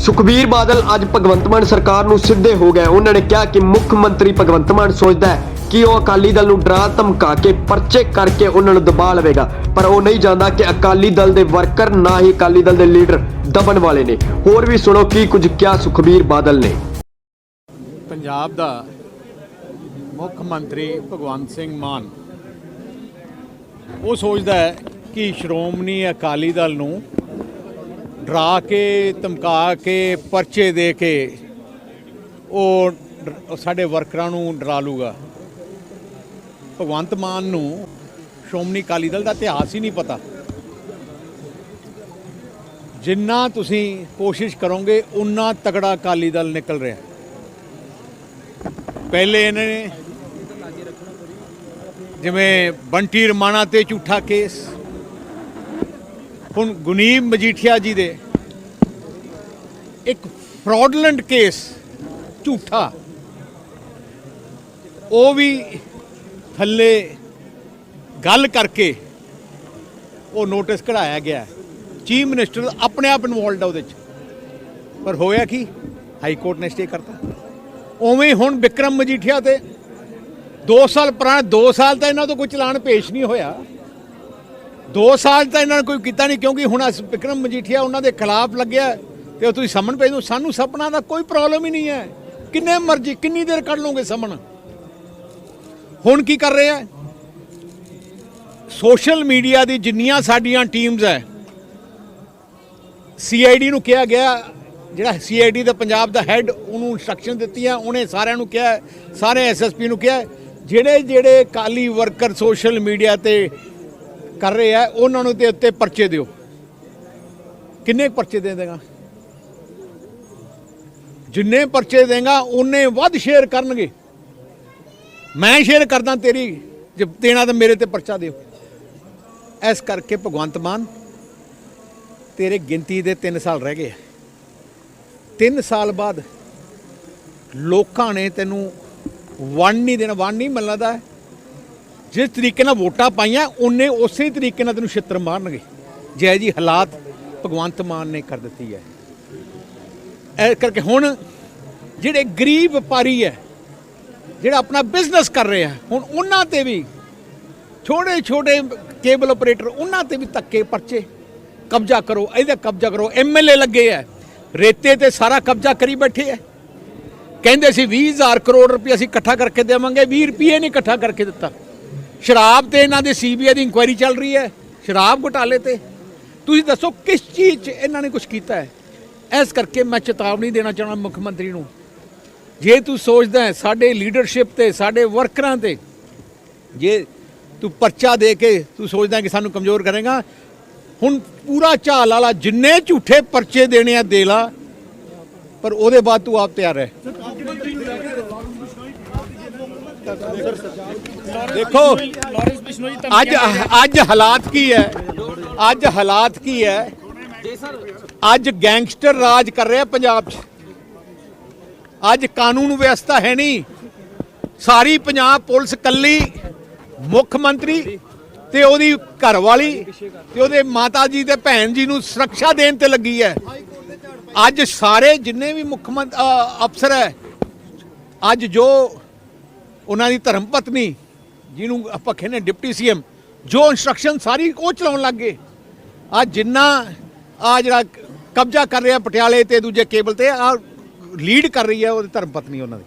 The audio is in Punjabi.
ਸੁਖਬੀਰ ਬਾਦਲ ਅੱਜ ਭਗਵੰਤ ਮਾਨ ਸਰਕਾਰ ਨੂੰ ਸਿੱਧੇ ਹੋ ਗਏ। ਉਹਨਾਂ ਨੇ ਕਿਹਾ ਕਿ ਮੁੱਖ ਮੰਤਰੀ ਭਗਵੰਤ ਮਾਨ ਸੋਚਦਾ ਹੈ ਕਿ ਉਹ ਅਕਾਲੀ ਦਲ ਨੂੰ ਡਰਾ ਧਮਕਾ ਕੇ ਪਰਚੇ ਕਰਕੇ ਉਹਨਾਂ ਨੂੰ ਦਬਾ ਲਵੇਗਾ। ਪਰ ਉਹ ਨਹੀਂ ਜਾਣਦਾ ਕਿ ਅਕਾਲੀ ਦਲ ਦੇ ਵਰਕਰ ਨਾ ਹੀ ਅਕਾਲੀ ਦਲ ਦੇ ਲੀਡਰ ਦਬਣ ਵਾਲੇ ਨੇ। ਹੋਰ ਵੀ ਸੁਣੋ ਕੀ ਕੁਝ ਕਿਹਾ ਸੁਖਬੀਰ ਬਾਦਲ ਨੇ। ਪੰਜਾਬ ਦਾ ਮੁੱਖ ਮੰਤਰੀ ਭਗਵੰਤ ਸਿੰਘ ਮਾਨ, ਉਹ ਸੋਚਦਾ ਹੈ ਕਿ ਸ਼੍ਰੋਮਣੀ ਅਕਾਲੀ ਦਲ ਨੂੰ ਡਰਾ ਕੇ, ਧਮਕਾ ਕੇ, ਪਰਚੇ ਦੇ ਕੇ ਉਹ ਸਾਡੇ ਵਰਕਰਾਂ ਨੂੰ ਡਰਾ ਲੂਗਾ। ਭਗਵੰਤ ਮਾਨ ਨੂੰ ਸ਼੍ਰੋਮਣੀ ਅਕਾਲੀ ਦਲ ਦਾ ਇਤਿਹਾਸ ਹੀ ਨਹੀਂ ਪਤਾ। ਜਿੰਨਾ ਤੁਸੀਂ ਕੋਸ਼ਿਸ਼ ਕਰੋਗੇ ਉਨਾ ਤਕੜਾ ਅਕਾਲੀ ਦਲ ਨਿਕਲ ਰਿਹਾ। ਪਹਿਲੇ ਇਹਨਾਂ ਨੇ ਜਿਵੇਂ ਬੰਟੀ ਰਮਾਣਾ ਤੇ ਝੂਠਾ ਕੇਸ ਹੁਣ ਗੁਨੀਬ ਮਜੀਠੀਆ ਜੀ ਦੇ ਇੱਕ ਫਰਾਡਲੈਂਟ ਕੇਸ ਝੂਠਾ। ਉਹ ਵੀ ਥੱਲੇ ਗੱਲ ਕਰਕੇ ਉਹ ਨੋਟਿਸ ਕਢਾਇਆ ਗਿਆ ਚੀਫ ਮਿਨਿਸਟਰ ਆਪਣੇ ਆਪ ਇਨਵੋਲਡ ਆ ਉਹਦੇ ਚ। ਪਰ ਹੋਇਆ ਕੀ? ਹਾਈ ਕੋਰਟ ਨੇ ਸਟੇ ਕਰਤਾ। ਉਵੇਂ ਹੀ ਹੁਣ ਵਿਕਰਮ ਮਜੀਠੀਆ ਤੇ 2 ਸਾਲ ਪੁਰਾਣਾ 2 ਸਾਲ ਤਾਂ ਇਹਨਾਂ ਤੋਂ ਕੋਈ ਚਲਾਨ ਪੇਸ਼ ਨਹੀਂ ਹੋਇਆ। 2 ਸਾਲ ਤਾਂ ਇਹਨਾਂ ਨੇ ਕੋਈ ਕੀਤਾ ਨਹੀਂ, ਕਿਉਂਕਿ ਹੁਣ ਅਸ ਵਿਕਰਮ ਮਜੀਠੀਆ ਉਹਨਾਂ ਦੇ ਖਿਲਾਫ ਲੱਗਿਆ ਤੇ ਉਹ ਤੁਸੀਂ ਸਮਨ ਭੇਜ ਦਿਓ ਸਾਨੂੰ ਸਪਨਾ ਦਾ ਕੋਈ ਪ੍ਰੋਬਲਮ ਹੀ ਨਹੀਂ ਹੈ। ਕਿੰਨੇ ਮਰਜ਼ੀ, ਕਿੰਨੀ ਦੇਰ ਕੱਢ ਲਓਗੇ ਸਮਨ? ਹੁਣ ਕੀ ਕਰ ਰਹੇ ਆ ਸੋਸ਼ਲ ਮੀਡੀਆ ਦੀ ਜਿੰਨੀਆਂ ਸਾਡੀਆਂ ਟੀਮਸ ਹੈ ਸੀਆਈਡੀ ਨੂੰ ਕਿਹਾ ਗਿਆ, ਜਿਹੜਾ ਸੀਆਈਡੀ ਦਾ ਪੰਜਾਬ ਦਾ ਹੈੱਡ ਉਹਨੂੰ ਇੰਸਟਰਕਸ਼ਨ ਦਿੱਤੀਆਂ ਉਹਨੇ ਸਾਰਿਆਂ ਨੂੰ ਕਿਹਾ, ਸਾਰੇ ਐਸਐਸਪੀ ਨੂੰ ਕਿਹਾ ਜਿਹੜੇ ਜਿਹੜੇ ਕਾਲੀ ਵਰਕਰ ਸੋਸ਼ਲ ਮੀਡੀਆ ਤੇ ਕਰ ਰਹੇ ਆ, ਉਹਨਾਂ ਨੂੰ ਤੇ ਉੱਤੇ ਪਰਚੇ ਦਿਓ। ਕਿੰਨੇ ਪਰਚੇ ਦੇ ਦੇਗਾ? ਜਿੰਨੇ ਪਰਚੇ ਦੇਗਾ ਉਹਨੇ ਵੱਧ ਸ਼ੇਅਰ ਕਰਨਗੇ। ਮੈਂ ਸ਼ੇਅਰ ਕਰਦਾ ਤੇਰੀ, ਜੇ ਦੇਣਾ ਤਾਂ ਮੇਰੇ ਤੇ ਪਰਚਾ ਦਿਓ। ਇਸ ਕਰਕੇ ਭਗਵੰਤ ਮਾਨ, ਤੇਰੇ ਗਿਣਤੀ ਦੇ 3 ਸਾਲ ਰਹਿ ਗਏ 3 ਸਾਲ ਬਾਅਦ ਲੋਕਾਂ ਨੇ ਤੈਨੂੰ ਵੰਡ ਨਹੀਂ ਦੇਣਾ। ਵੰਡ ਨਹੀਂ ਮਿਲਦਾ ਜਿਸ ਤਰੀਕੇ ਨਾਲ ਵੋਟਾਂ ਪਾਈਆਂ, ਉਹਨੇ ਉਸੇ ਤਰੀਕੇ ਨਾਲ ਤੈਨੂੰ ਛਿੱਤਰ ਮਾਰਨਗੇ। ਜੈ ਜੀ ਹਾਲਾਤ ਭਗਵੰਤ ਮਾਨ ਨੇ ਕਰ ਦਿੱਤੀ ਹੈ। ਇਹ ਕਰਕੇ ਹੁਣ ਜਿਹੜੇ ਗਰੀਬ ਵਪਾਰੀ ਹੈ, ਜਿਹੜਾ ਆਪਣਾ ਬਿਜ਼ਨਸ ਕਰ ਰਿਹਾ ਹੁਣ ਉਹਨਾਂ ਤੇ ਵੀ ਛੋਟੇ ਛੋਟੇ ਕੇਬਲ ਆਪਰੇਟਰ ਉਹਨਾਂ ਤੇ ਵੀ ਧੱਕੇ ਪਰਚੇ ਕਬਜ਼ਾ ਕਰੋ, ਇਹਦਾ ਕਬਜ਼ਾ ਕਰੋ। ਐਮਐਲਏ ਲੱਗੇ ਐ ਰੇਤੇ ਤੇ ਸਾਰਾ ਕਬਜ਼ਾ ਕਰੀ ਬੈਠੇ ਐ ਕਹਿੰਦੇ ਸੀ 20000 ਕਰੋੜ ਰੁਪਏ ਅਸੀਂ ਇਕੱਠਾ ਕਰਕੇ ਦੇਵਾਂਗੇ 20 ਰੁਪਏ ਨਹੀਂ ਇਕੱਠਾ ਕਰਕੇ ਦਿੱਤਾ। ਸ਼ਰਾਬ ਤੇ ਇਹਨਾਂ ਦੇ ਸੀਬੀਆਈ ਦੀ ਇਨਕੁਆਇਰੀ ਚੱਲ ਰਹੀ ਹੈ। ਸ਼ਰਾਬ ਘੁਟਾਲੇ ਤੇ। ਤੁਸੀਂ ਦੱਸੋ ਕਿਸ ਚੀਜ਼ 'ਚ ਇਹਨਾਂ ਨੇ ਕੁਝ ਕੀਤਾ ਹੈ? ਇਸ ਕਰਕੇ ਮੈਂ ਚੇਤਾਵਨੀ ਦੇਣਾ ਚਾਹੁੰਦਾ ਮੁੱਖ ਮੰਤਰੀ ਨੂੰ। ਜੇ ਤੂੰ ਸੋਚਦਾ ਹੈ ਸਾਡੇ ਲੀਡਰਸ਼ਿਪ ਤੇ, ਸਾਡੇ ਵਰਕਰਾਂ ਤੇ, ਜੇ ਤੂੰ ਪਰਚਾ ਦੇ ਕੇ ਤੂੰ ਸੋਚਦਾ ਕਿ ਸਾਨੂੰ ਕਮਜ਼ੋਰ ਕਰੇਗਾ, ਹੁਣ ਪੂਰਾ ਝਾਲ ਵਾਲਾ ਜਿੰਨੇ ਝੂਠੇ ਪਰਚੇ ਦੇਣੇ ਆ ਦੇ ਲਾ, ਪਰ ਉਹਦੇ ਬਾਅਦ ਤੂੰ ਆਪ ਤਿਆਰ ਹੈ ਦੇਖੋ, ਅੱਜ ਅੱਜ ਹਾਲਾਤ ਕੀ ਹੈ? ਅੱਜ ਹਾਲਾਤ ਕੀ ਹੈ? ਅੱਜ ਗੈਂਗਸਟਰ ਰਾਜ ਕਰ ਰਿਹਾ ਪੰਜਾਬ 'ਚ। ਅੱਜ ਕਾਨੂੰਨ ਵਿਵਸਥਾ ਹੈ ਨਹੀਂ। ਸਾਰੀ ਪੰਜਾਬ ਪੁਲਿਸ ਕੱਲੀ ਮੁੱਖ ਮੰਤਰੀ ਤੇ ਉਹਦੀ ਘਰਵਾਲੀ ਤੇ ਉਹਦੇ ਮਾਤਾ ਜੀ ਤੇ ਭੈਣ ਜੀ ਨੂੰ ਸੁਰੱਖਿਆ ਦੇਣ ਤੇ ਲੱਗੀ ਹੈ। ਅੱਜ ਸਾਰੇ ਜਿੰਨੇ ਵੀ ਮੁੱਖ ਮੰਤ ਅਫਸਰ ਹੈ, ਅੱਜ ਜੋ ਉਹਨਾਂ ਦੀ ਧਰਮ ਪਤਨੀ, ਜਿਹਨੂੰ ਆਪਾਂ ਕਹਿੰਦੇ ਡਿਪਟੀ ਸੀਐਮ, ਜੋ ਇਨਸਟਰਕਸ਼ਨ ਸਾਰੀ ਉਹ ਚਲਾਉਣ ਲੱਗ ਗਏ। ਆ ਜਿੰਨਾ ਆ ਜਿਹੜਾ ਕਬਜ਼ਾ ਕਰ ਰਿਹਾ ਪਟਿਆਲੇ ਤੇ ਦੂਜੇ ਕੇਬਲ ਤੇ ਆ ਲੀਡ ਕਰ ਰਹੀ ਹੈ ਉਹਦੀ ਧਰਮ ਪਤਨੀ ਉਹਨਾਂ ਦੀ।